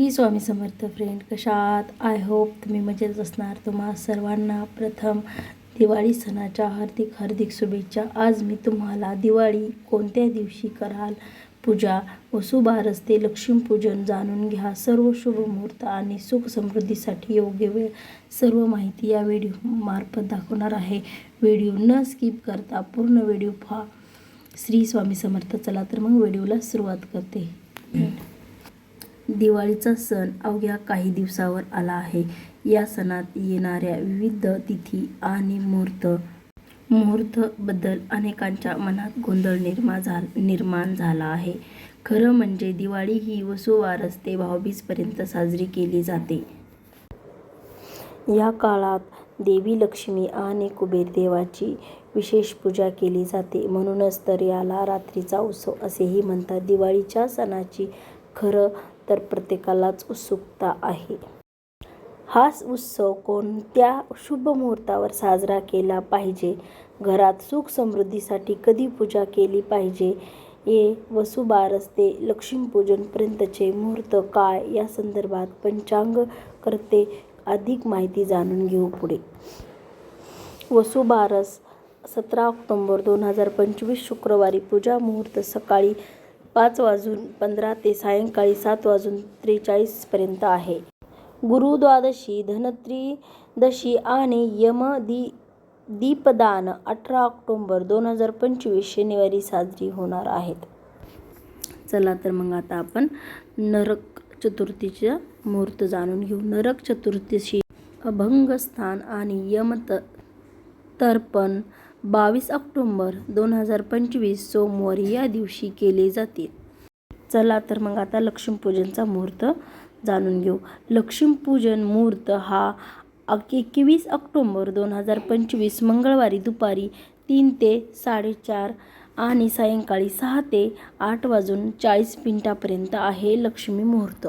Shri Swami Samarth friend कशा आहात I hope तुम्ही मजेत असणार तुम्हा सर्वांना प्रथम दिवाळी सणाच्या हार्दिक हार्दिक शुभेच्छा. आज मी तुम्हाला दिवाळी कोणत्या दिवशी कराल? पूजा वसुबारस ते लक्ष्मीपूजन जाणून घ्या. सर्व शुभ मुहूर्त आणि सुख समृद्धीसाठी योग्य वेळ. सर्व माहिती या व्हिडिओ मार्फत दाखवणार आहे. व्हिडिओ न स्किप करता पूर्ण व्हिडिओ पहा. श्री स्वामी समर्थ चला तर मग व्हिडिओला सुरुवात करते. दिवाळीचा सण अवघ्या काही दिवसावर आला आहे. या सणात येणाऱ्या विविध तिथी आणि मुहूर्त मुहूर्तबद्दल अनेकांच्या मनात गोंधळ निर्माण झा निर्माण झाला आहे. खरं म्हणजे दिवाळी ही वसुवारस ते भाऊबीजपर्यंत साजरी केली जाते. या काळात देवी लक्ष्मी आणि कुबेर देवाची विशेष पूजा केली जाते. म्हणूनच तर याला रात्रीचा उत्सव असेही म्हणतात. दिवाळीच्या सणाची खरं तर प्रत्येकालाच उत्सुकता आहे. हा उत्सव कोणत्या शुभ मुहूर्तावर साजरा केला पाहिजे? घरात सुख समृद्धीसाठी कधी पूजा केली पाहिजे? ये वसुबारस ते लक्ष्मीपूजनपर्यंतचे मुहूर्त काय? या संदर्भात पंचांग करते अधिक माहिती जाणून घेऊ पुढे. वसुबारस सतरा ऑक्टोंबर दोन हजार पंचवीस शुक्रवारी पूजा मुहूर्त सकाळी पाच वाजून पंधरा ते सायंकाळी सात वाजून त्रेचाळीसपर्यंत आहे. गुरुद्वादशी धनत्रिदशी आणि यम दी दीपदान अठरा ऑक्टोंबर दोन हजार पंचवीस शनिवारी साजरी होणार आहेत. चला तर मग आता आपण नरक चतुर्थीचं मुहूर्त जाणून घेऊ. नरक चतुर्थीशी अभंगस्थान आणि यमत तर्पण बावीस ऑक्टोंबर दोन हजार पंचवीस सोमवारी या दिवशी केले जातील चला तर मग आता लक्ष्मीपूजनचा मुहूर्त जाणून घेऊ. लक्ष्मीपूजन मुहूर्त हा एकवीस ऑक्टोंबर दोन हजार पंचवीस मंगळवारी दुपारी तीन ते साडेचार आणि सायंकाळी सहा ते आठ वाजून चाळीस मिनिटापर्यंत आहे लक्ष्मी मुहूर्त.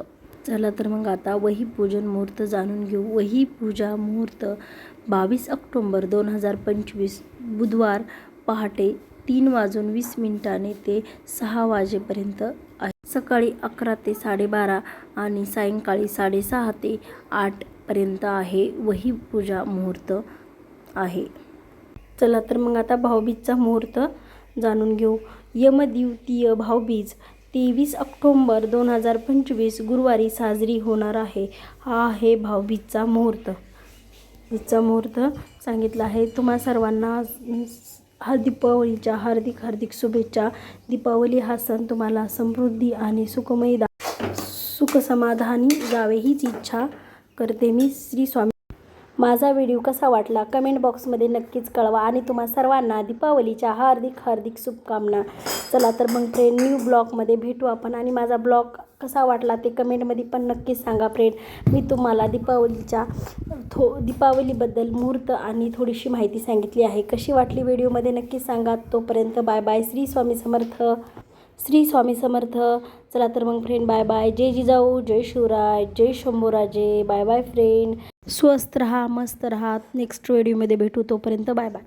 चला तर मग आता वही पूजन मुहूर्त जाणून घेऊ. वही पूजा मुहूर्त बावीस ऑक्टोंबर दोन हजार पंचवीस. बुधवार पहाटे तीन वाजून वीस मिनिटाने ते सहा वाजेपर्यंत आहे. सकाळी अकरा ते साडेबारा आणि सायंकाळी साडेसहा ते आठपर्यंत आहे वही पूजा मुहूर्त आहे. चला तर मग आता भाऊबीजचा मुहूर्त जाणून घेऊ. यमद्वितीय भाऊबीज तेवीस ऑक्टोंबर दोन हजार पंचवीस गुरुवारी साजरी होणार आहे. हा आहे भाऊबीजचा मुहूर्त. बीजचा मुहूर्त सांगितला आहे. तुम्हा सर्वांना हा दीपावलीच्या हार्दिक हार्दिक शुभेच्छा. दीपावली हा सण तुम्हाला समृद्धी आणि सुखमयी दा सुखसमाधानी जावे हीच इच्छा करते मी श्री स्वामी. माझा व्हिडिओ कसा वाटला कमेंट बॉक्समध्ये नक्कीच कळवा आणि तुम्हा सर्वांना दीपावलीच्या हार्दिक हार्दिक शुभकामना. चला तर मग फ्रेंड न्यू ब्लॉगमध्ये भेटू आपण. आणि माझा ब्लॉग कसा वाटला ते कमेंटमध्ये पण नक्कीच सांगा फ्रेंड मी तुम्हाला दीपावलीच्या थो दीपावलीबद्दल मुहूर्त आणि थोडीशी माहिती सांगितली आहे. कशी वाटली व्हिडिओमध्ये नक्कीच सांगा. तोपर्यंत बाय बाय श्री स्वामी समर्थ. श्री स्वामी समर्थ. चला तर मग फ्रेंड बाय बाय जय जिजाऊ जय शिवराय जय शंभूराजे. बाय बाय फ्रेंड स्वस्त रहा मस्त रहा. नेक्स्ट व्हिडिओमध्ये भेटू. तोपर्यंत बाय बाय